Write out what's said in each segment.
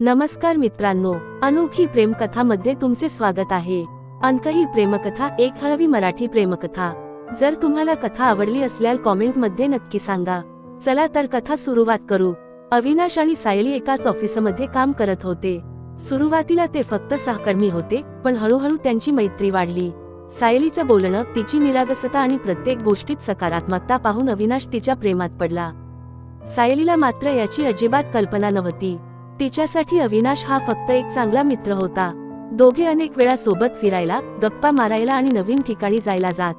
नमस्कार मित्रांनो अनोखी प्रेमकथामध्ये तुमचे स्वागत आहे. अंकही प्रेमकथा एक हळवी मराठी प्रेमकथा. जर तुम्हाला कथा आवडली असल्यास कॉमेंटमध्ये नक्की सांगा. चला तर कथा सुरुवात करू. अविनाश आणि सायली एकाच ऑफिसमध्ये काम करत होते. सुरुवातीला ते फक्त सहकर्मी होते पण हळूहळू त्यांची मैत्री वाढली. सायलीचं बोलणं तिची निरागसता आणि प्रत्येक गोष्टीत सकारात्मकता पाहून अविनाश तिच्या प्रेमात पडला. सायलीला मात्र याची अजिबात कल्पना नव्हती. तिच्यासाठी अविनाश हा फक्त एक चांगला मित्र होता. दोघे अनेक वेळा सोबत फिरायला गप्पा मारायला आणि नवीन ठिकाणी जायला जात.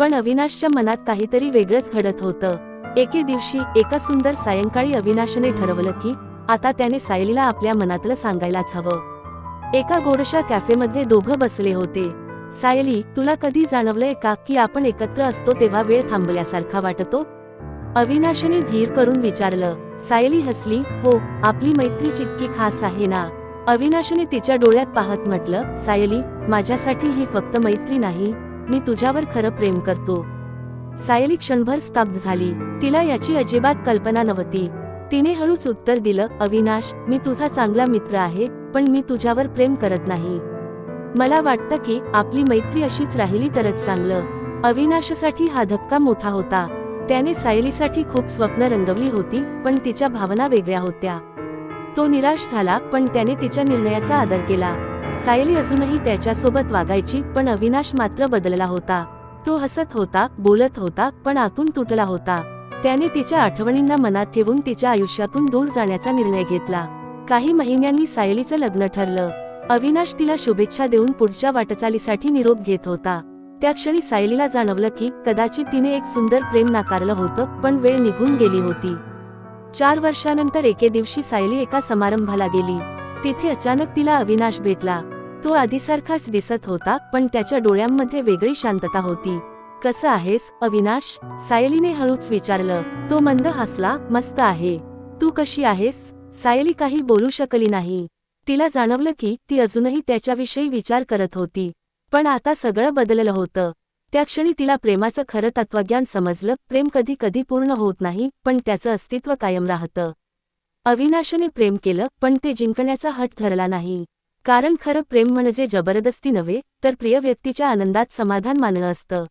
पण अविनाशच्या मनात काहीतरी वेगळंच घडत होतं. एके दिवशी एका सुंदर सायंकाळी अविनाशने ठरवलं की आता त्याने सायलीला आपल्या मनातलं सांगायलाच हवं. एका गोडशा कॅफेमध्ये दोघं बसले होते. सायली तुला कधी जाणवलंय का की आपण एकत्र असतो तेव्हा वेळ थांबल्यासारखा वाटतो? अविनाशने धीर करून विचारलं सायली हसली? हो आपली मैत्री चितकी खास आहे ना? अविनाशने तिच्या डोळ्यात पाहत म्हटलं सायली माझ्यासाठी ही फक्त मैत्री नाही मी तुझ्यावर खरं प्रेम करतो. सायली क्षणभर स्तब्ध झाली तिला याची अजिबात कल्पना नव्हती. तिने हळूच उत्तर दिलं अविनाश मी तुझा चांगला मित्र आहे पण मी तुझ्यावर प्रेम करत नाही. मला वाटतं की आपली मैत्री अशीच राहिली तरच चांगलं. अविनाशसाठी हा धक्का मोठा होता. त्याने सायलीसाठी खूप स्वप्न रंगवली होती पण तिच्या भावना वेगळ्या होत्या. तो निराश झाला पण त्याने तिच्या निर्णयाचा आदर केला. सायली अजूनही त्याच्यासोबत वागायची पण अविनाश मात्र बदलला होता. तो हसत होता बोलत होता पण आतून तुटला होता. त्याने तिच्या आठवणींना मनात ठेवून तिच्या आयुष्यातून दूर जाण्याचा निर्णय घेतला. काही महिन्यांनी सायलीचं लग्न ठरलं. अविनाश तिला शुभेच्छा देऊन पुढच्या वाटचालीसाठी निरोप घेत होता. त्या क्षणी सायलीला जाणवलं की कदाचित तिने एक सुंदर प्रेम नाकारलं होतं पण वेळ निघून गेली होती. चार वर्षानंतर एके दिवशी सायली एका समारंभाला गेली. तिथे अचानक तिला अविनाश भेटला. तो आधीसारखाच दिसत होता पण त्याच्या डोळ्यांमध्ये वेगळी शांतता होती. कसं आहेस अविनाश? सायलीने हळूच विचारलं. तो मंद हसला मस्त आहे. तू कशी आहेस? सायली काही बोलू शकली नाही. तिला जाणवलं की ती अजूनही त्याच्याविषयी विचार करत होती. पण आता सगळं बदललं होतं. त्या क्षणी तिला प्रेमाचं खरं तत्वज्ञान समजलं. प्रेम कधी कधी पूर्ण होत नाही पण त्याचं अस्तित्व कायम राहतं. अविनाशने प्रेम केलं पण ते जिंकण्याचा हट धरला नाही. कारण खरं प्रेम म्हणजे जबरदस्ती नव्हे तर प्रिय व्यक्तीच्या आनंदात समाधान मानणं असतं.